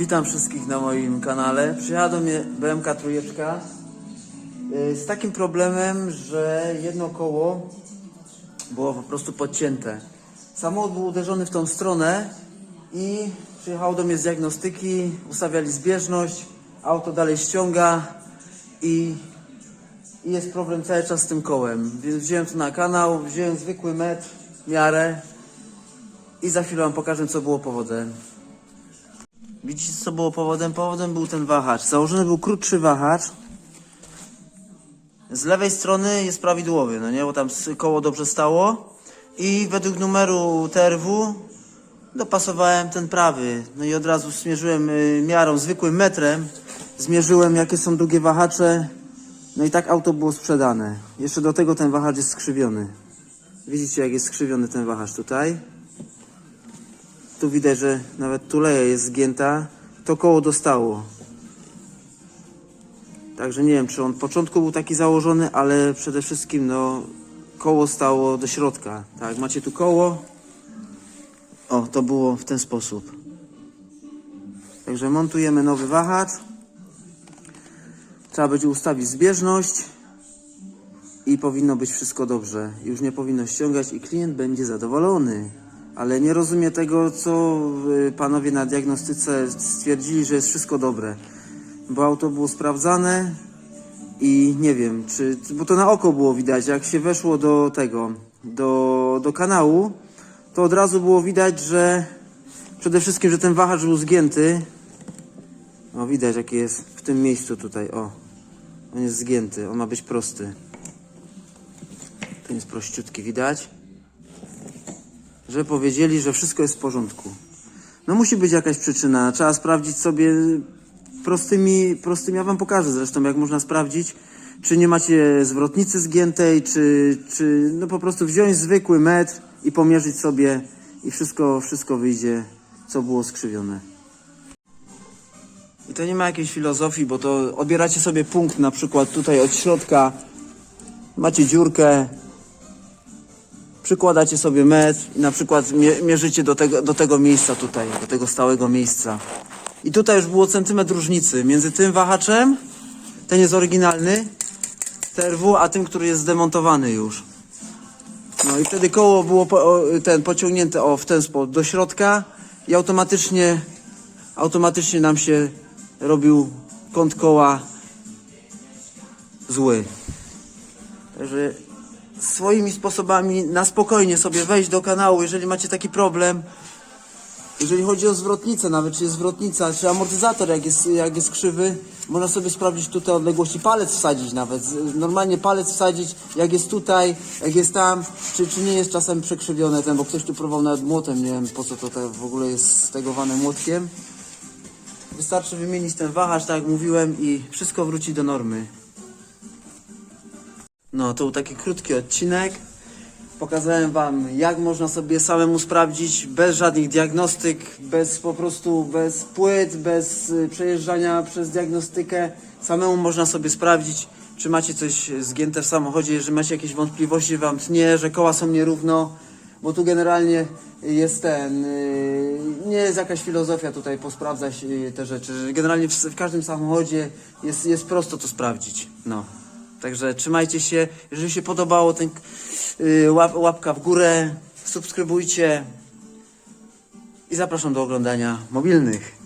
Witam wszystkich na moim kanale. Przyjechała do mnie BMK trójeczka y, z takim problemem, że jedno koło było po prostu podcięte. Samochód był uderzony w tą stronę i przyjechało do mnie z diagnostyki, ustawiali zbieżność, auto dalej ściąga i, i jest problem cały czas z tym kołem. Więc wziąłem to na kanał, wziąłem zwykły metr, miarę i za chwilę wam pokażę co było powodem. Widzicie co było powodem? Powodem był ten wahacz. Założony był krótszy wahacz. Z lewej strony jest prawidłowy, no nie? Bo tam koło dobrze stało. I według numeru TRW dopasowałem ten prawy. No i od razu zmierzyłem y, miarą, zwykłym metrem. Zmierzyłem jakie są drugie wahacze. No i tak auto było sprzedane. Jeszcze do tego ten wahacz jest skrzywiony. Widzicie jak jest skrzywiony ten wahacz tutaj? Tu widać, że nawet tuleja jest zgięta. To koło dostało. Także nie wiem, czy on w początku był taki założony, ale przede wszystkim no koło stało do środka. Tak, macie tu koło. O, to było w ten sposób. Także montujemy nowy wahacz. Trzeba będzie ustawić zbieżność i powinno być wszystko dobrze. Już nie powinno ściągać i klient będzie zadowolony. Ale nie rozumie tego, co y, panowie na diagnostyce stwierdzili, że jest wszystko dobre. Bo auto było sprawdzane i nie wiem, czy. Bo to na oko było widać, jak się weszło do tego, do, do kanału, to od razu było widać, że przede wszystkim, że ten wahacz był zgięty. O, widać, jaki jest w tym miejscu tutaj, o. On jest zgięty, on ma być prosty. Ten jest prościutki, widać? Że powiedzieli, że wszystko jest w porządku. No musi być jakaś przyczyna. Trzeba sprawdzić sobie prostymi, prostymi, ja wam pokażę zresztą, jak można sprawdzić, czy nie macie zwrotnicy zgiętej, czy, czy no po prostu wziąć zwykły metr i pomierzyć sobie i wszystko, wszystko wyjdzie, co było skrzywione. I to nie ma jakiejś filozofii, bo to odbieracie sobie punkt na przykład tutaj od środka, macie dziurkę, przykładacie sobie metr i na przykład mie- mierzycie do tego, do tego miejsca tutaj, do tego stałego miejsca. I tutaj już było centymetr różnicy między tym wahaczem, ten jest oryginalny, TRW, a tym, który jest zdemontowany już. No i wtedy koło było po, o, ten pociągnięte o, w ten sposób do środka i automatycznie, automatycznie nam się robił kąt koła zły. Także swoimi sposobami na spokojnie sobie wejść do kanału, jeżeli macie taki problem. Jeżeli chodzi o zwrotnicę, nawet czy jest zwrotnica, czy amortyzator, jak jest, jak jest krzywy, można sobie sprawdzić tutaj odległości, palec wsadzić nawet. Normalnie palec wsadzić, jak jest tutaj, jak jest tam, czy, czy nie jest czasem przekrzywione ten, bo ktoś tu próbował nawet młotem, nie wiem po co to te, w ogóle jest stegowane młotkiem. Wystarczy wymienić ten wahacz, tak jak mówiłem, i wszystko wróci do normy. No, to był taki krótki odcinek. Pokazałem Wam, jak można sobie samemu sprawdzić, bez żadnych diagnostyk, bez po prostu, bez płyt, bez y, przejeżdżania przez diagnostykę. Samemu można sobie sprawdzić, czy macie coś zgięte w samochodzie, jeżeli macie jakieś wątpliwości, Wam tnie, że koła są nierówno, bo tu generalnie jest ten, y, nie jest jakaś filozofia tutaj posprawdzać y, te rzeczy. Generalnie w każdym samochodzie jest, jest prosto to sprawdzić. No. Także trzymajcie się. Jeżeli się podobało, ten y, łap, łapka w górę, subskrybujcie i zapraszam do oglądania mobilnych.